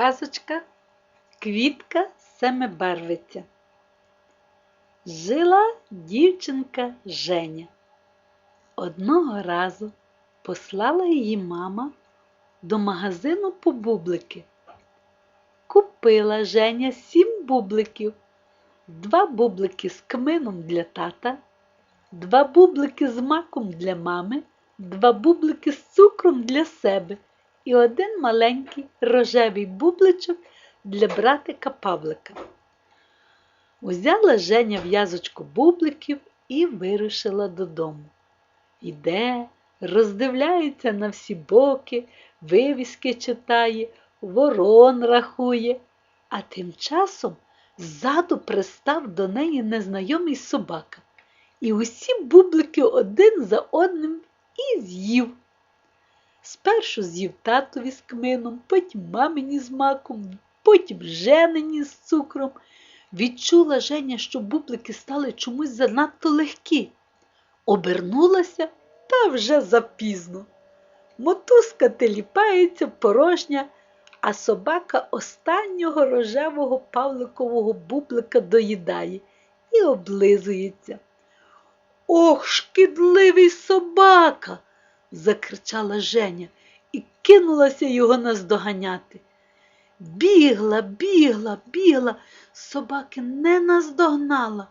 Казочка Квітка семибарвиця. Жила дівчинка Женя. Одного разу послала її мама до магазину по бублики. Купила Женя сім бубликів, два бублики з кмином для тата, два бублики з маком для мами, два бублики з цукром для себе і один маленький рожевий бубличок для братика Павлика. Узяла Женя в'язочку бубликів і вирушила додому. Йде, роздивляється на всі боки, вивіски читає, ворон рахує, а тим часом ззаду пристав до неї незнайомий собака і усі бублики один за одним і з'їв. Спершу з'їв татові з кмином, потім мамині з маком, потім женині з цукром. Відчула Женя, що бублики стали чомусь занадто легкі. Обернулася та вже запізно. Мотузка теліпається порожня, а собака останнього рожевого павликового бублика доїдає і облизується. Ох, шкідливий собака! Закричала Женя і кинулася його наздоганяти. Бігла, бігла, бігла, собаки не наздогнала,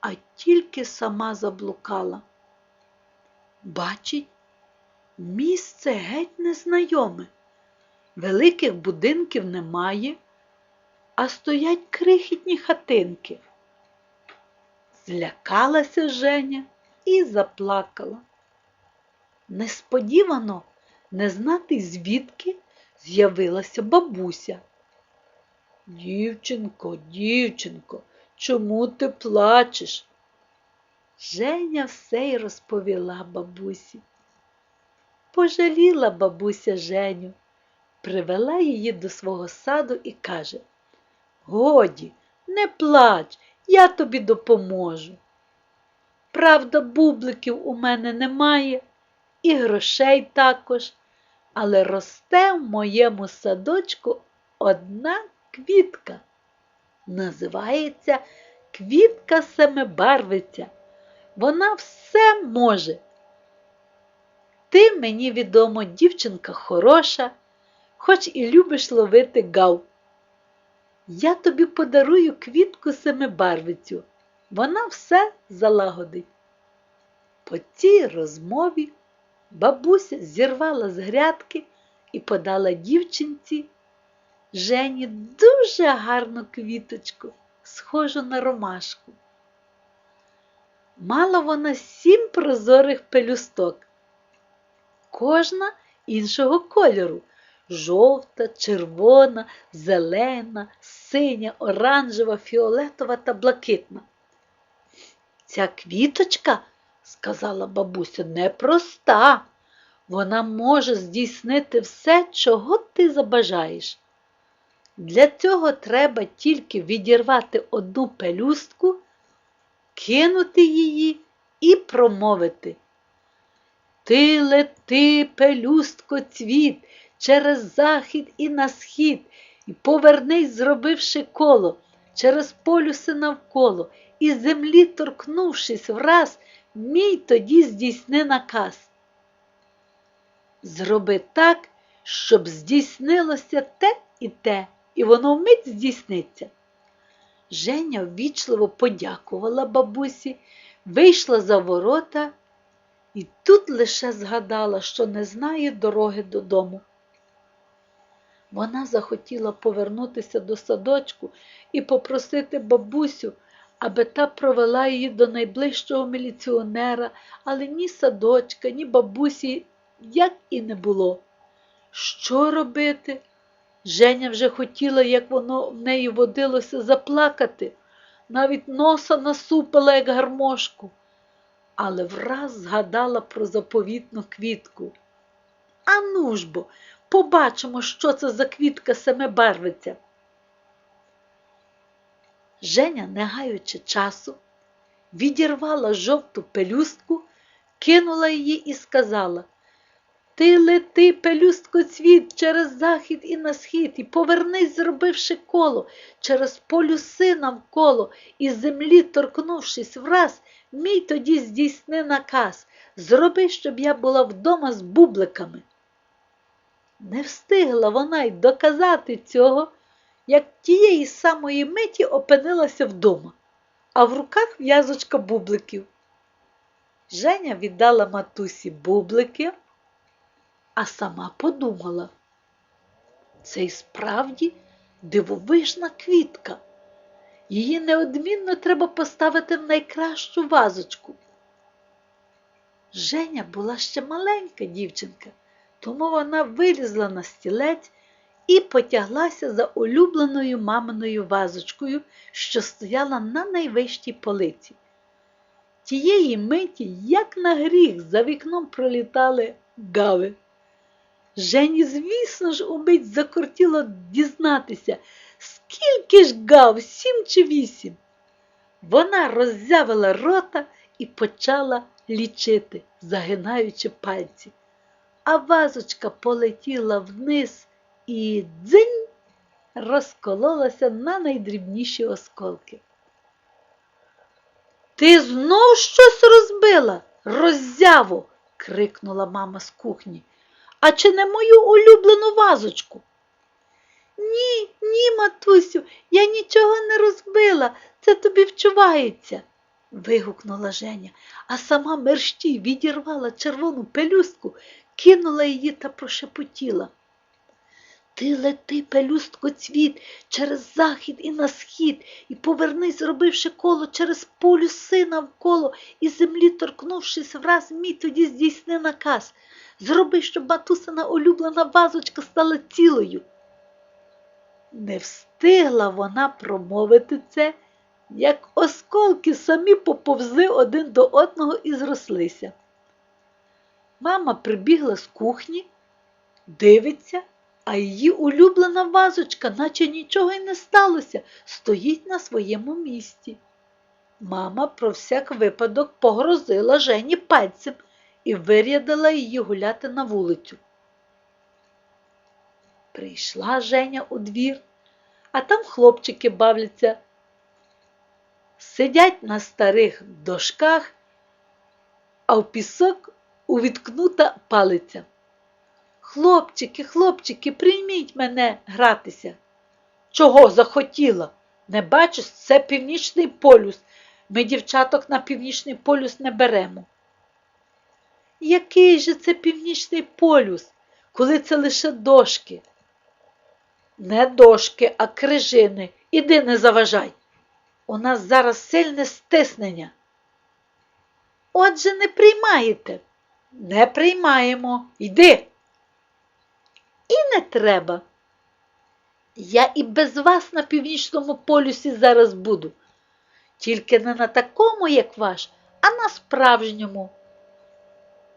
а тільки сама заблукала. Бачить, місце геть незнайоме. Великих будинків немає, а стоять крихітні хатинки. Злякалася Женя і заплакала. Несподівано, не знати звідки, з'явилася бабуся. Дівчинко, дівчинко, чому ти плачеш? Женя все й розповіла бабусі. Пожаліла бабуся Женю, привела її до свого саду і каже Годі, не плач, я тобі допоможу. Правда, бубликів у мене немає, і грошей також, але росте в моєму садочку одна квітка. Називається квітка семибарвиця. Вона все може. Ти мені відомо, дівчинка хороша, хоч і любиш ловити гав. Я тобі подарую квітку семибарвицю. Вона все залагодить. По цій розмові бабуся зірвала з грядки і подала дівчинці Жені дуже гарну квіточку, схожу на ромашку. Мала вона сім прозорих пелюсток, кожна іншого кольору жовта, червона, зелена, синя, оранжева, фіолетова та блакитна. Ця квіточка, сказала бабуся, непроста. Вона може здійснити все, чого ти забажаєш. Для цього треба тільки відірвати одну пелюстку, кинути її і промовити. Ти лети, пелюстко, цвіт, через захід і на схід, і повернись, зробивши коло, через полюси навколо, і землі торкнувшись враз, мій тоді здійсни наказ. Зроби так, щоб здійснилося те і те, і воно вмить здійсниться. Женя ввічливо подякувала бабусі, вийшла за ворота і тут лише згадала, що не знає дороги додому. Вона захотіла повернутися до садочку і попросити бабусю, аби та провела її до найближчого міліціонера, але ні садочка, ні бабусі як і не було. Що робити? Женя вже хотіла, як воно в неї водилося, заплакати, навіть носа насупила, як гармошку, але враз згадала про заповітну квітку. А ну ж бо, побачимо, що це за квітка семибарвиця. Женя, не гаючи часу, відірвала жовту пелюстку, кинула її і сказала Ти лети, пелюстко цвіт, через захід і на схід, і повернись, зробивши коло, через полюси навколо, і землі торкнувшись враз, мій тоді здійсни наказ. Зроби, щоб я була вдома з бубликами. Не встигла вона й доказати цього, як тієї самої миті опинилася вдома, а в руках в'язочка бубликів. Женя віддала матусі бублики, а сама подумала, це й справді дивовижна квітка. Її неодмінно треба поставити в найкращу вазочку. Женя була ще маленька дівчинка, тому вона вилізла на стілець і потяглася за улюбленою маминою вазочкою, що стояла на найвищій полиці. Тієї миті, як на гріх, за вікном пролітали гави. Жені, звісно ж, умить закортіло дізнатися, скільки ж гав, сім чи вісім. Вона роззявила рота і почала лічити, загинаючи пальці. А вазочка полетіла вниз і дзинь розкололася на найдрібніші осколки. Ти знов щось розбила, роззяву, крикнула мама з кухні. А чи не мою улюблену вазочку? Ні, ні, матусю, я нічого не розбила, це тобі вчувається, вигукнула Женя, а сама мерщій відірвала червону пелюстку, кинула її та прошепотіла. Ти лети, пелюстко цвіт, через захід і на схід, і повернись, зробивши коло через полюси навколо, і землі торкнувшись враз мій, тоді здійсни наказ. Зроби, щоб матусина улюблена вазочка стала цілою. Не встигла вона промовити це, як осколки самі поповзли один до одного і зрослися. Мама прибігла з кухні, дивиться, а її улюблена вазочка, наче нічого й не сталося, стоїть на своєму місці. Мама про всяк випадок погрозила Жені пальцем і вирядила її гуляти на вулицю. Прийшла Женя у двір, а там хлопчики бавляться. Сидять на старих дошках, а в пісок увіткнута палиця. Хлопчики, хлопчики, прийміть мене гратися. Чого захотіла? Не бачиш, це північний полюс. Ми дівчаток на північний полюс не беремо. Який же це північний полюс, коли це лише дошки? Не дошки, а крижини. Іди не заважай. У нас зараз сильне стиснення. Отже, не приймаєте. Не приймаємо. Йди. І не треба. Я і без вас на північному полюсі зараз буду. Тільки не на такому, як ваш, а на справжньому.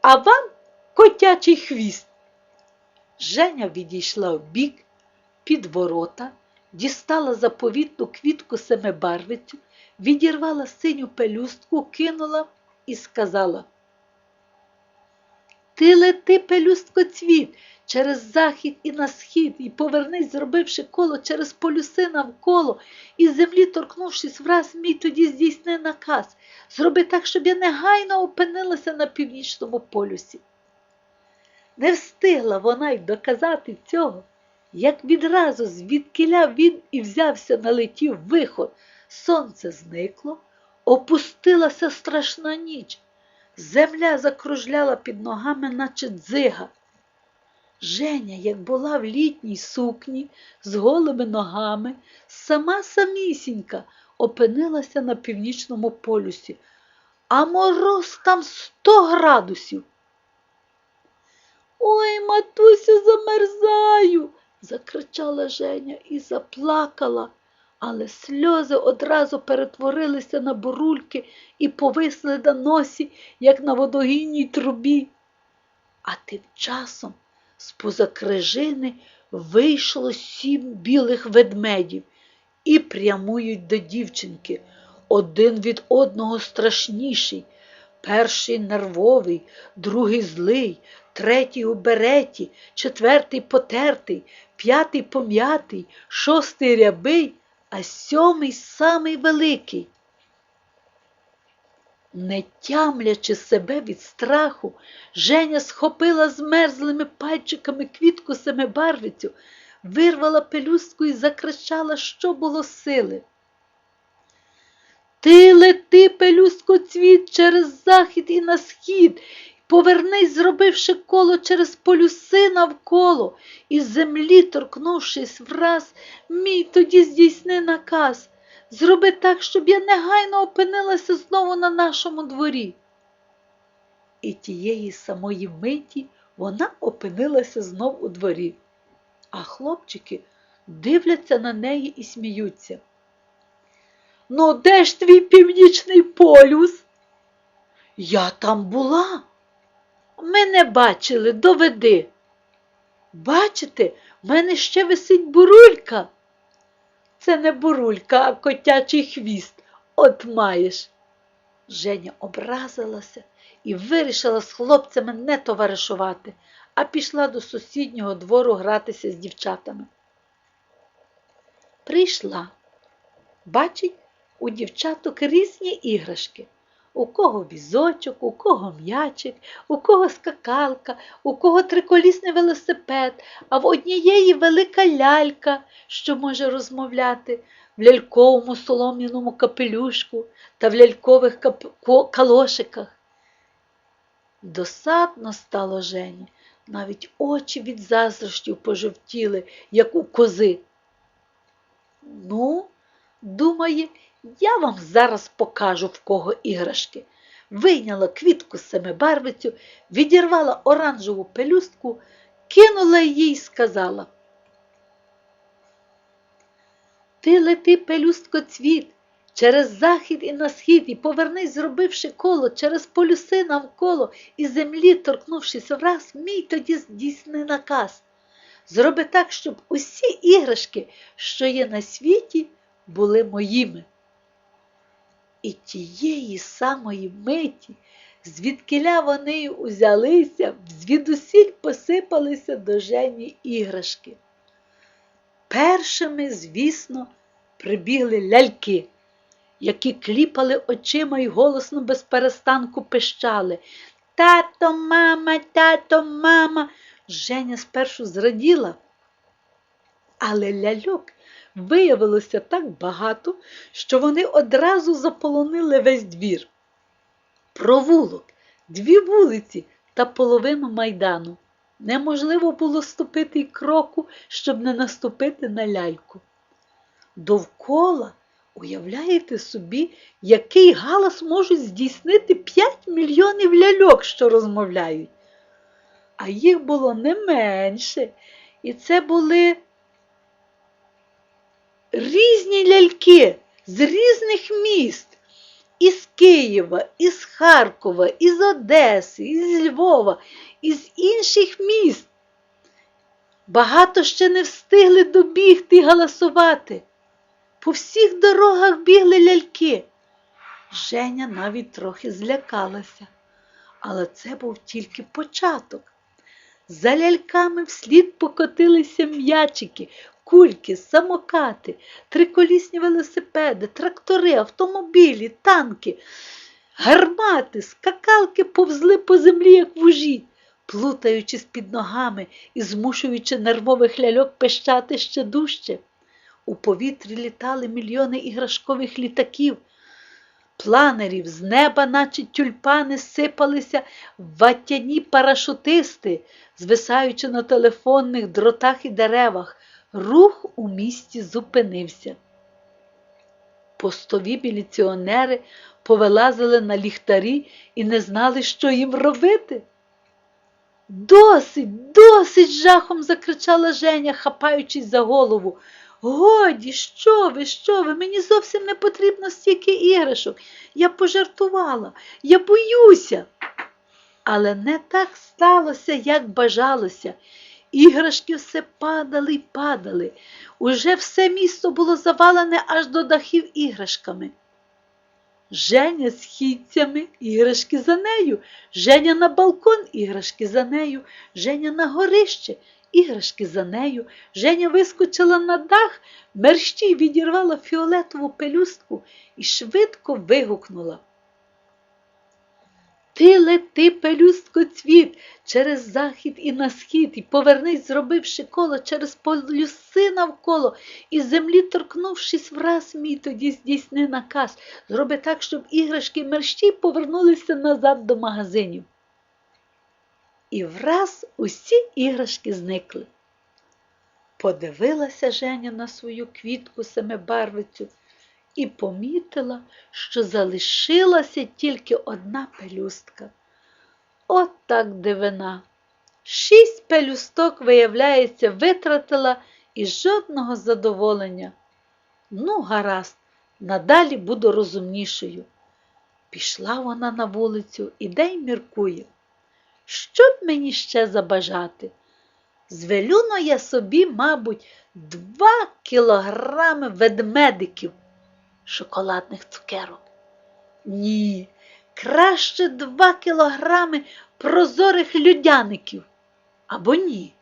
А вам котячий хвіст. Женя відійшла в бік під ворота, дістала заповітну квітку семибарвицю, відірвала синю пелюстку, кинула і сказала Ти лети, пелюстко цвіт, через захід і на схід, і повернись, зробивши коло через полюси навколо, і землі торкнувшись враз мій тоді здійсни наказ. Зроби так, щоб я негайно опинилася на північному полюсі. Не встигла вона й доказати цього, як відразу звідкиля він і взявся налетів вихор. Сонце зникло, опустилася страшна ніч. Земля закружляла під ногами, наче дзига. Женя, як була в літній сукні, з голими ногами, сама самісінька опинилася на північному полюсі, а мороз там сто градусів. Ой, матусю, замерзаю, закричала Женя і заплакала, але сльози одразу перетворилися на бурульки і повисли на носі, як на водогінній трубі. А тим часом з-поза крижини вийшло сім білих ведмедів і прямують до дівчинки. Один від одного страшніший. Перший нервовий, другий злий, третій у береті, четвертий потертий, п'ятий пом'ятий, шостий рябий, а сьомий самий великий. Не тямлячи себе від страху, Женя схопила змерзлими пальчиками квітку семибарвицю, вирвала пелюстку і закричала, що було сили. Ти лети, пелюстко, цвіт через захід і на схід, повернись, зробивши коло через полюси навколо, і землі, торкнувшись враз, мій тоді здійсни наказ. Зроби так, щоб я негайно опинилася знову на нашому дворі. І тієї самої миті вона опинилася знов у дворі, а хлопчики дивляться на неї і сміються. Ну, де ж твій північний полюс? Я там була. Ми не бачили, доведи. Бачите, в мене ще висить бурулька. Це не бурулька, а котячий хвіст. От маєш. Женя образилася і вирішила з хлопцями не товаришувати, а пішла до сусіднього двору гратися з дівчатами. Прийшла. Бачить, у дівчаток різні іграшки. У кого візочок, у кого м'ячик, у кого скакалка, у кого триколісний велосипед, а в однієї велика лялька, що може розмовляти, в ляльковому солом'яному капелюшку та в лялькових кап... калошиках. Досадно стало Жені, навіть очі від заздрощів пожовтіли, як у кози. Ну, думає, я вам зараз покажу, в кого іграшки. Вийняла квітку семибарвицю, відірвала оранжеву пелюстку, кинула їй і сказала. Ти лети, пелюстко, цвіт, через захід і на схід, і повернись, зробивши коло, через полюси навколо, і землі, торкнувшись враз, мій тоді здійсни наказ. Зроби так, щоб усі іграшки, що є на світі, були моїми. І тієї самої миті, звідкиля вони узялися, звідусіль посипалися до Жені іграшки. Першими, звісно, прибігли ляльки, які кліпали очима і голосно без перестанку пищали. Тато, мама, тато, мама. Женя спершу зраділа, але ляльок виявилося так багато, що вони одразу заполонили весь двір. Провулок, дві вулиці та половину майдану. Неможливо було ступити й кроку, щоб не наступити на ляльку. Довкола, уявляєте собі, який галас можуть здійснити 5 мільйонів ляльок, що розмовляють. А їх було не менше. І це були різні ляльки з різних міст. Із Києва, із Харкова, із Одеси, із Львова, із інших міст. Багато ще не встигли добігти й галасувати. По всіх дорогах бігли ляльки. Женя навіть трохи злякалася, але це був тільки початок. За ляльками вслід покотилися м'ячики, кульки, самокати, триколісні велосипеди, трактори, автомобілі, танки, гармати, скакалки повзли по землі, як вужі, плутаючись під ногами і змушуючи нервових ляльок пищати ще дужче. У повітрі літали мільйони іграшкових літаків, планерів, з неба, наче тюльпани, сипалися ватяні парашутисти, звисаючи на телефонних дротах і деревах. Рух у місті зупинився. Постові міліціонери повилазили на ліхтарі і не знали, що їм робити. Досить, досить, жахом закричала Женя, хапаючись за голову. Годі, що ви, що ви? Мені зовсім не потрібно стільки іграшок. Я пожартувала, я боюся. Але не так сталося, як бажалося. Іграшки все падали й падали. Уже все місто було завалене аж до дахів іграшками. Женя з хітцями, іграшки за нею, Женя на балкон, іграшки за нею, Женя на горище, іграшки за нею. Женя вискочила на дах, мерщій відірвала фіолетову пелюстку і швидко вигукнула. Ти лети, пелюстко цвіт, через захід і на схід, і повернись, зробивши коло через полюси навколо, і землі торкнувшись враз мій, тоді здійсни наказ. Зроби так, щоб іграшки мерщій повернулися назад до магазинів. І враз усі іграшки зникли. Подивилася Женя на свою квітку семибарвицю і помітила, що залишилася тільки одна пелюстка. От так дивина. Шість пелюсток, виявляється, витратила і жодного задоволення. Ну, гаразд, надалі буду розумнішою. Пішла вона на вулицю і де й міркує. Що б мені ще забажати? Звелюно я собі, мабуть, два кілограми ведмедиків шоколадних цукерок. Ні, краще два кілограми прозорих людяників. Або ні.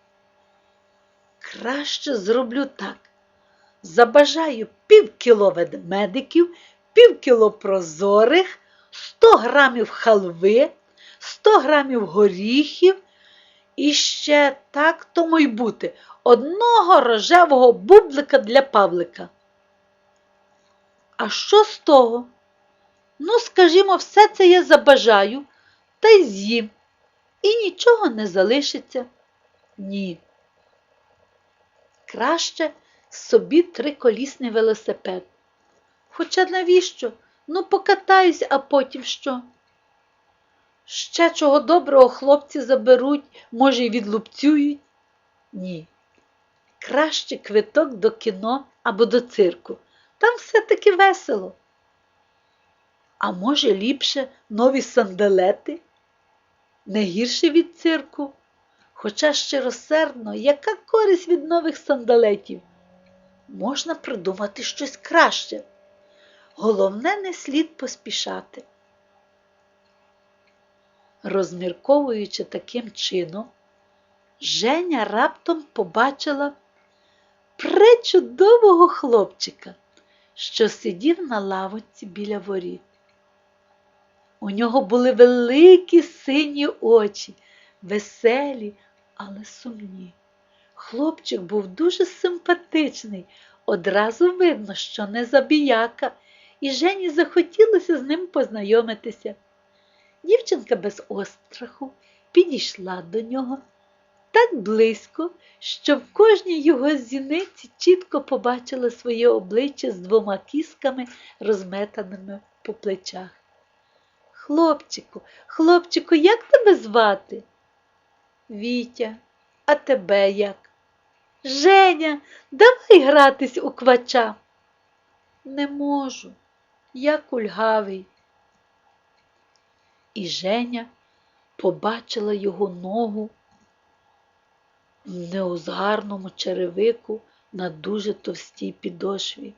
Краще зроблю так. Забажаю пів кіло ведмедиків, пів кіло прозорих, 100 грамів халви, 100 грамів горіхів і ще так тому й бути одного рожевого бублика для Павлика. А що з того? Ну, скажімо, все це я забажаю та й з'їм, і нічого не залишиться. Ні. Краще собі триколісний велосипед. Хоча навіщо? Ну, покатаюсь, а потім що? Ще чого доброго хлопці заберуть, може, й відлупцюють? Ні. Краще квиток до кіно або до цирку. Там все-таки весело. А може, ліпше нові сандалети? Не гірше від цирку. Хоча щиросердно, яка користь від нових сандалетів? Можна придумати щось краще. Головне, не слід поспішати. Розмірковуючи таким чином, Женя раптом побачила пречудового хлопчика, що сидів на лавочці біля воріт. У нього були великі сині очі, веселі, але сумні. Хлопчик був дуже симпатичний, одразу видно, що не забіяка, і Жені захотілося з ним познайомитися. Дівчинка без остраху підійшла до нього так близько, що в кожній його зіниці чітко побачила своє обличчя з двома кісками, розметаними по плечах. Хлопчику, хлопчику, як тебе звати? Вітя, а тебе як? Женя, давай гратись у квача. Не можу, я кульгавий. І Женя побачила його ногу в неозгарному черевику на дуже товстій підошві.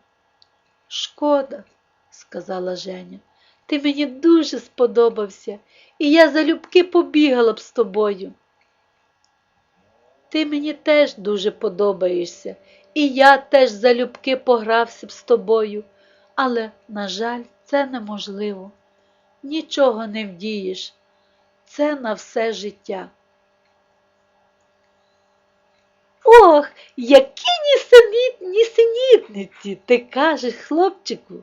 Шкода, сказала Женя, ти мені дуже сподобався, і я залюбки побігала б з тобою. Ти мені теж дуже подобаєшся, і я теж залюбки погрався б з тобою, але, на жаль, це неможливо. Нічого не вдієш. Це на все життя. Ох, які нісенітниці, ти кажеш, хлопчику,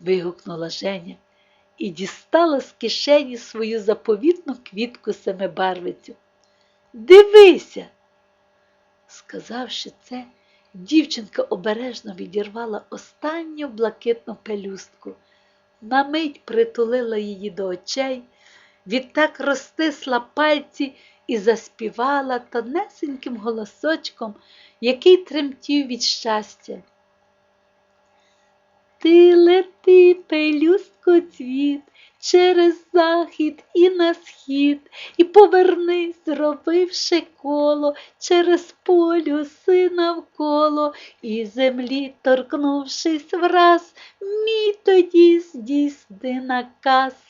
вигукнула Женя і дістала з кишені свою заповітну квітку семибарвицю. Дивися. Сказавши це, дівчинка обережно відірвала останню блакитну пелюстку, на мить притулила її до очей, відтак розтисла пальці і заспівала тонесеньким голосочком, який тремтів від щастя. Ти лети, пелюстко цвіт, через захід і на схід, і повернись, зробивши коло через полюси навколо, і землі, торкнувшись враз, мій тоді здійсни наказ.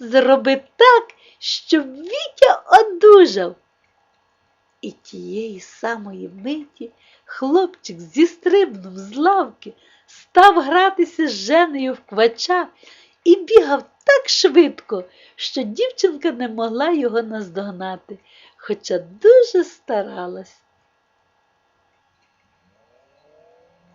Зроби так, щоб Вітя одужав. І тієї самої миті хлопчик зістрибнув з лавки, став гратися з Женею в квача і бігав так швидко, що дівчинка не могла його наздогнати, хоча дуже старалась.